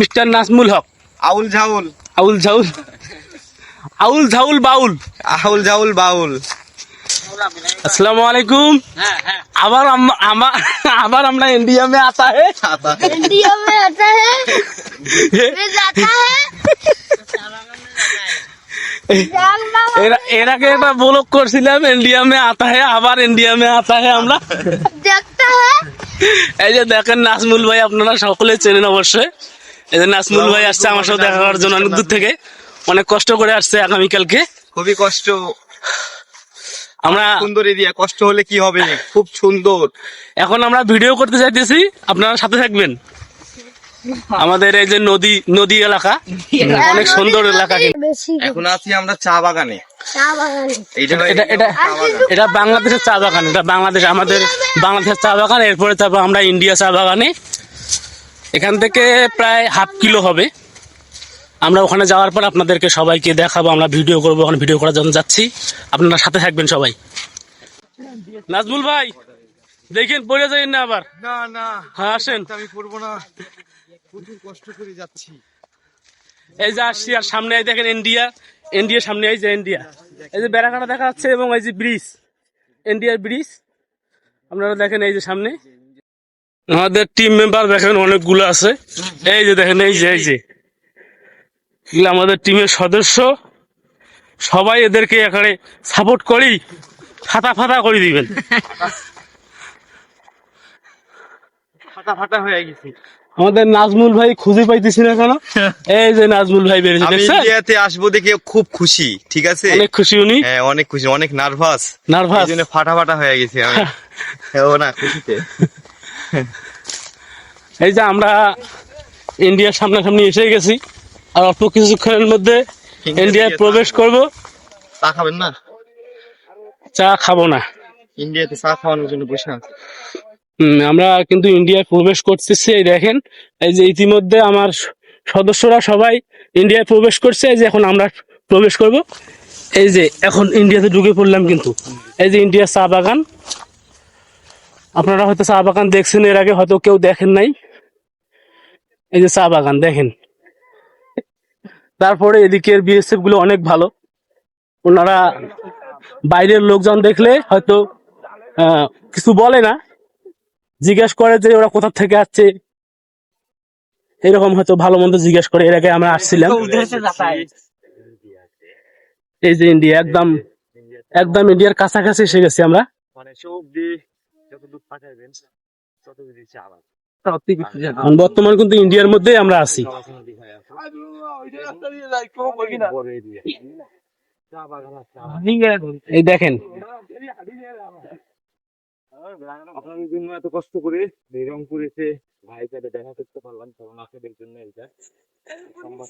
Mister Nazmul Haque. আউল ঝাউল। আউল ঝাউল। আউল ঝাউল বাউল। আউল ঝাউল বাউল। আসসালামু আলাইকুম। হ্যাঁ, হ্যাঁ। আবার আমার আবার আমরা ইন্ডিয়া মে আতা হে। ইন্ডিয়া মে আতা হে। এর আগে করছিলাম ইন্ডিয়া মে আতা হে আবার ইন্ডিয়া মে আতা হে আমরা। দেখতে হে। এই যে দেখেন নাজমুল ভাই আপনারা সকলে চেনেন অবশ্যই। এই যে নাজমুল ভাই আসছে আমার সাথে দেখা করার জন্য অনেক দূর থেকে। অনেক কষ্ট করে আসছে আগামীকালকে। খুবই কষ্ট। আমরা সুন্দর এরিয়া কষ্ট হলে কি হবে? খুব সুন্দর। এখন আমরা ভিডিও করতে চাইতেছি আপনারা সাথে থাকবেন। আমাদের এই যে নদী নদী এলাকা অনেক সুন্দর এলাকা। এখন আছি আমরা চা বাগানে। চা বাগানে। এইটা এটা এটা এটা বাংলাদেশের চা বাগান এটা বাংলাদেশ আমাদের বাংলাদেশের চা বাগান এরপরে তারপর আমরা ইন্ডিয়া চা বাগানে। এখান থেকে প্রায় হাফ কিলো হবে। আমরা ওখানে যাওয়ার পর আপনাদেরকে সবাইকে দেখাবো আমরা ভিডিও করব ওখানে ভিডিও করার জন্য যাচ্ছি। আপনারা সাথে থাকবেন সবাই। নাজমুল ভাই দেখেন পড়ে যাই না আবার? না না। হ্যাঁ আসেন। আমি পড়ব না। প্রচুর কষ্ট করে যাচ্ছি। এই যে আসছি আর সামনে দেখেন ইন্ডিয়া ইন্ডিয়ার সামনে এই যে ইন্ডিয়া এই যে বেড়াকাটা দেখা যাচ্ছে এবং এই যে ব্রিজ। ইন্ডিয়ার ব্রিজ। আপনারা দেখেন এই যে সামনে। আমাদের টিম মেম্বার দেখেন অনেকগুলো আছে। এই যে দেখেন এই যে এই যে। এগুলো আমাদের টিমের সদস্য। সবাই এদেরকে এখানে সাপোর্ট করি ফাটা ফাটা করে দিবেন। ফাটা ফাটা হয়ে গেছি। আমাদের নাজমুল ভাই খুঁজে পাইতেছি না কেন? এই যে নাজমুল ভাই বেরিয়েছে আমি ইন্ডিয়াতে আসব দেখে খুব খুশি ঠিক আছে? অনেক খুশি উনি? হ্যাঁ অনেক খুশি অনেক নার্ভাস নার্ভাস ফাটা ফাটা হয়ে গেছি আমি। হ্যাঁ, ও না খুশিতে। এই যে আমরা ইন্ডিয়ার সামনাসামনি এসে গেছি। আর অল্প কিছুক্ষণের মধ্যে ইন্ডিয়ায় প্রবেশ করব। চা খাবেন না? চা খাব না। ইন্ডিয়াতে চা খাওয়ানোর জন্য বসে আছে আমরা কিন্তু ইন্ডিয়ায় প্রবেশ করতেছি এই দেখেন। এই যে ইতিমধ্যে আমার সদস্যরা সবাই ইন্ডিয়ায় প্রবেশ করছে। এই যে এখন আমরা প্রবেশ করব। এই যে এখন ইন্ডিয়াতে ঢুকে পড়লাম কিন্তু। এই যে ইন্ডিয়ার চা বাগান। আপনারা হয়তো চা বাগান দেখছেন, এর আগে হয়তো কেউ দেখেন নাই। এই যে চা বাগান, দেখেন। তারপরে এদিকের বিএসএফগুলো অনেক ভালো। ওনারা বাইরের লোকজন দেখলে হয়তো কিছু বলে না। জিজ্ঞেস করে যে ওরা কোথা থেকে আসছে। এরকম হয়তো ভালো মন্দ জিজ্ঞেস করে। এর আগে আমরা আসছিলাম। এই যে ইন্ডিয়া একদম একদম ইন্ডিয়ার কাছাকাছি এসে গেছি আমরা। মানে পাঠাইবেন বর্তমান কিন্তু ইন্ডিয়ার মধ্যেই আমরা আছি। এই দেখেন। আপনাদের জন্য এত কষ্ট করে রংপুর এসে ভাই সাথে দেখা করতে পারলাম কারণ আপনাদের জন্য এটা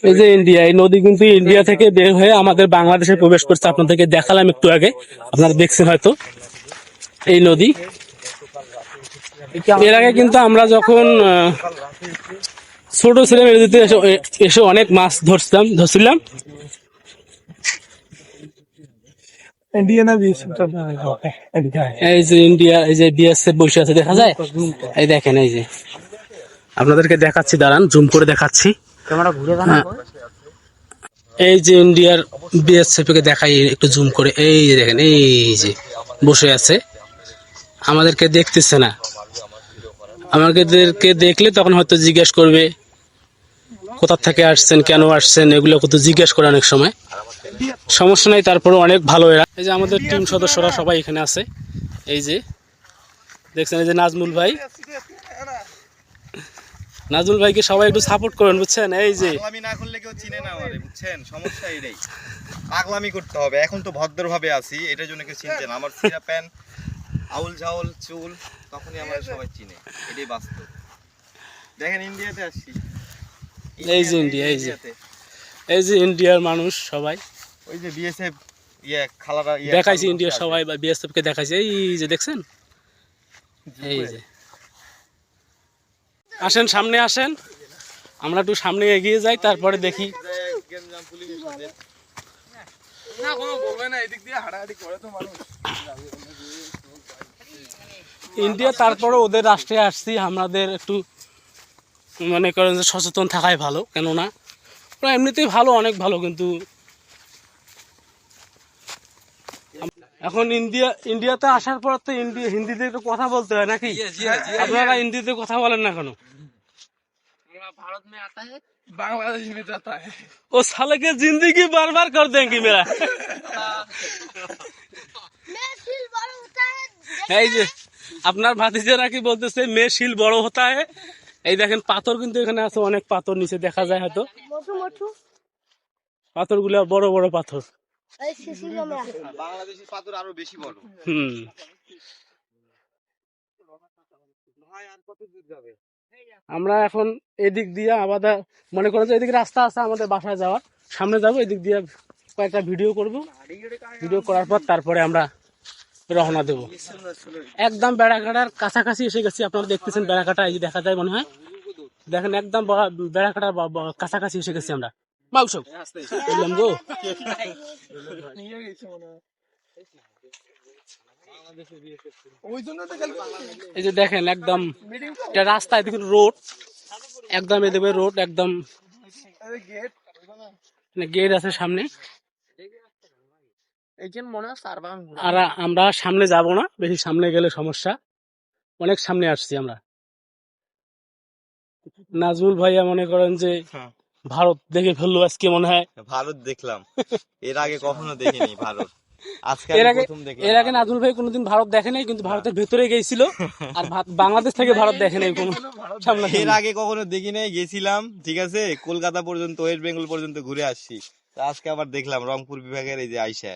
এই যে ইন্ডিয়া এই নদী কিন্তু ইন্ডিয়া থেকে বের হয়ে আমাদের বাংলাদেশে প্রবেশ করছে। আপনাদেরকে দেখালাম একটু আগে। আপনারা দেখছেন হয়তো এই নদী। এর আগে কিন্তু আমরা যখন আহ, ছোট ছিলাম এই নদীতে এসে এসে অনেক মাছ ধরছিলাম ধরছিলাম। এই যে ইন্ডিয়া এই যে বিএসএফ বসে আছে দেখা যায়? এই দেখেন এই যে। আপনাদেরকে দেখাচ্ছি দাঁড়ান জুম করে দেখাচ্ছি। হ্যাঁ। এই যে ইন্ডিয়ার বিএসএফ কে দেখাই একটু জুম করে। এই যে দেখেন এই যে বসে আছে। আমাদেরকে দেখতেছে না। আমাদেরকে দেখলে তখন হয়তো জিজ্ঞেস করবে, কোথা থেকে আসছেন, কেন আসছেন, এগুলো কত জিজ্ঞেস করে অনেক সময়। সমস্যা নাই তারপরে অনেক ভালো এরা। এই যে আমাদের টিম সদস্যরা সবাই এখানে আছে। এই যে, দেখছেন এই যে নাজমুল ভাই। নাজমুল ভাইকে সবাই একটু সাপোর্ট করেন, বুঝছেন? এই যে। পাগলামি না করলে কেউ চিনে না আমারে, বুঝছেন? সমস্যা এটাই পাগলামি করতে হবে, এখন তো ভদ্রভাবে আছি, এটার জন্য কেউ চিনতে না। আমার সিরা আউল ঝাউল চুল তখনই আমরা সবাই চিনে। এটাই বাস্তব। দেখেন ইন্ডিয়াতে আসছি। এই যে ইন্ডিয়া, এই যে। এই যে ইন্ডিয়ার মানুষ সবাই। ওই যে বিএসএফ ইয়ে খালারা ইয়ে দেখাইছি ইন্ডিয়ার সবাই বা বিএসএফ কে দেখাইছি। এই যে দেখছেন? এই যে। আসেন সামনে আসেন। আমরা একটু সামনে এগিয়ে যাই তারপরে দেখি। গেঞ্জাম পুলিশের সাথে ইন্ডিয়া তারপরে ওদের রাষ্ট্রে আসছি আমাদের একটু মনে করেন যে সচেতন থাকাই ভালো কেননা ওরা এমনিতেই ভালো অনেক ভালো কিন্তু এখন ইন্ডিয়া ইন্ডিয়াতে আসার পর তো ইন্ডিয়া হিন্দিতে একটু কথা বলতে হয় নাকি? আপনারা হিন্দিতে কথা বলেন না কেন? भारत में आता আপনার ভাতিজা নাকি বলতেছে মেয়ে শিল বড় হতা এই দেখেন পাথর কিন্তু এখানে আছে অনেক পাথর নিচে দেখা যায় হয়তো। পাথরগুলা বড় বড় পাথর। আমরা এখন এদিক দিয়ে আমাদের মনে করো যে এদিকে রাস্তা আছে আমাদের বাসায় যাওয়ার। সামনে যাব এদিক দিয়ে কয়েকটা ভিডিও করব। ভিডিও করার পর তারপরে আমরা রওনা দেব। একদম বেড়াকাটার কাছাকাছি এসে গেছি আপনারা দেখতেছেন বেড়াকাটা এই যে দেখা যায় মনে হয়। দেখেন একদম বা- বেড়াকাটার বা- বা- কাছাকাছি এসে গেছি আমরা। মাংস গো। এই যে দেখেন একদম এটা রাস্তা এদিকে রোড একদম এদিকে রোড একদম গেট গেট আছে সামনে এইখানে মনে হয় সারবান আর আমরা সামনে যাব না বেশি সামনে গেলে সমস্যা। অনেক সামনে আসছি আমরা। নাজমুল ভাইয়া মনে করেন যে হ্যাঁ। ভারত দেখে ফেলল আজকে মনে হয়। ভারত দেখলাম। এর আগে কখনো দেখিনি ভারত। এর আগে প্রথম দেখলাম এর আগে নাজমুল ভাই কোনোদিন ভারত দেখে নাই কিন্তু ভারতের ভেতরে গিয়েছিল আর বাংলাদেশ থেকে ভারত দেখে নাই কোনো সামনে। এর আগে কখনো দেখি নাই গেছিলাম ঠিক আছে? কলকাতা পর্যন্ত ওয়েস্ট বেঙ্গল পর্যন্ত ঘুরে আসছি। আজকে আবার দেখলাম রংপুর বিভাগের এই যে আইসা।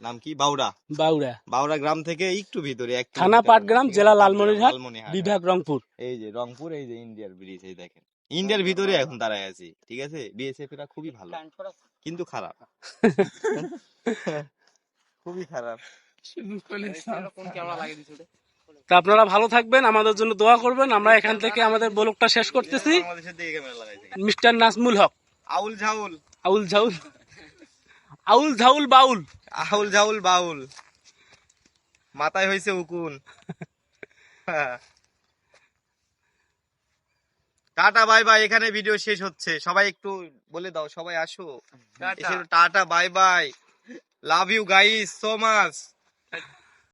নাম কি? বাউরা বাউরা বাউরা গ্রাম থেকে একটু ভিতরে এক থানা। পাটগ্রাম জেলা লালমনিরহাট বিভাগ রংপুর। এই যে রংপুর এই যে ইন্ডিয়ার ব্রিজ এই দেখেন। ইন্ডিয়ার ভিতরে এখন দাঁড়ায় আছি ঠিক আছে? বিএসএফ এরা খুবই ভালো। কিন্তু খারাপ। খুবই খারাপ। তা আপনারা ভালো থাকবেন আমাদের জন্য দোয়া করবেন। আমরা এখান থেকে আমাদের ব্লগটা শেষ করতেছি। মিস্টার নাজমুল হক। আউল ঝাউল। আউল ঝাউল। আউল ঝাউল বাউল। আউল ঝাউল বাউল। মাথায় হয়েছে উকুন। টাটা বাই বাই এখানে ভিডিও শেষ হচ্ছে। সবাই একটু বলে দাও সবাই আসো। Tata. Bye bye. Love you guys so much